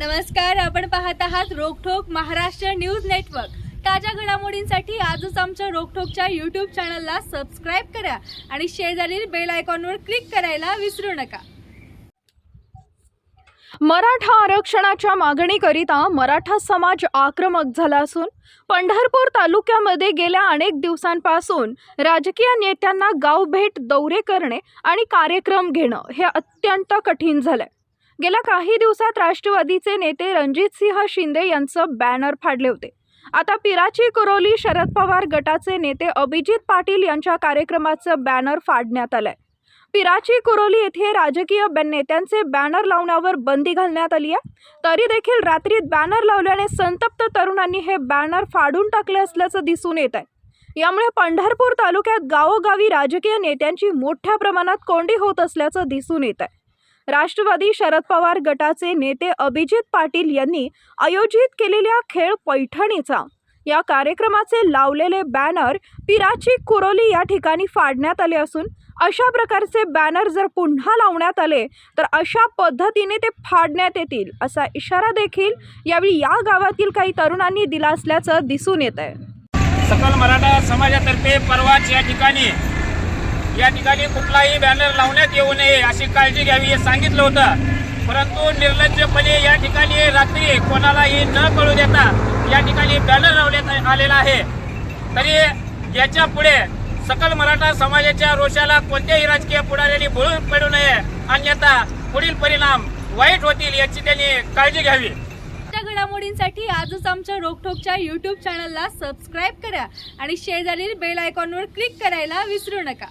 नमस्कार आपण पाहत आहात रोकठोक महाराष्ट्र न्यूज नेटवर्क. ताज्या घडामोडींसाठी आजच आमच्या रोकठोकच्या यूट्यूब चॅनलला सबस्क्राईब करा आणि शेजारील बेल आयकॉनवर क्लिक करायला विसरू नका. मराठा आरक्षणाच्या मागणीकरिता मराठा समाज आक्रमक झाला असून पंढरपूर तालुक्यामध्ये गेल्या अनेक दिवसांपासून राजकीय नेत्यांना गावभेट दौरे करणे आणि कार्यक्रम घेणं हे अत्यंत कठीण झालंय. गेल्या काही दिवसात राष्ट्रवादीचे नेते रणजितसिंह शिंदे यांचं बॅनर फाडले होते. आता पिराची कुरोली शरद पवार गटाचे नेते अभिजित पाटील यांच्या कार्यक्रमाचं बॅनर फाडण्यात आलंय. पिराची कुरोली येथे राजकीय नेत्यांचे बॅनर लावण्यावर बंदी घालण्यात आली आहे. तरी देखील रात्रीत बॅनर लावल्याने संतप्त तरुणांनी हे बॅनर फाडून टाकले असल्याचं दिसून येत आहे. यामुळे पंढरपूर तालुक्यात गावोगावी राजकीय नेत्यांची मोठ्या प्रमाणात कोंडी होत असल्याचं दिसून येत आहे. राष्ट्रवादी शरद पवार गटाचे नेते अभिजित पाटील यांनी आयोजित केलेल्या खेळ पैठणीचा या कार्यक्रमाचे लावलेले बॅनर पिराची कुरोली या ठिकाणी फाडण्यात आले असून अशा प्रकारचे बॅनर जर पुन्हा लावण्यात आले तर अशा पद्धतीने ते फाडण्यात येतील असा इशारा देखील यावेळी या गावातील काही तरुणांनी दिला असल्याचं दिसून येत आहे सकल मराठा समाजातर्फे परवाच या ठिकाणी या ठिकाणी कुठलाही बॅनर लावण्यात येऊ नये अशी काळजी घ्यावी हे सांगितलं होतं. परंतु निर्लज्जपणे या ठिकाणी रात्री कोणालाही न कळू देता या ठिकाणी बॅनर लावण्यात आलेला आहे. तरी याच्यापुढे सकल मराठा समाजाच्या रोषाला कोणत्याही राजकीय पुढाऱ्यांनी बोलून पडू नये. अन्यथा पुढील परिणाम वाईट होतील याची त्यांनी काळजी घ्यावी. घडामोडींसाठी आजच आमच्या रोखोकच्या यूट्यूब चॅनलला सबस्क्राईब करा आणि शेजारील बेल आयकॉनवर क्लिक करायला विसरू नका.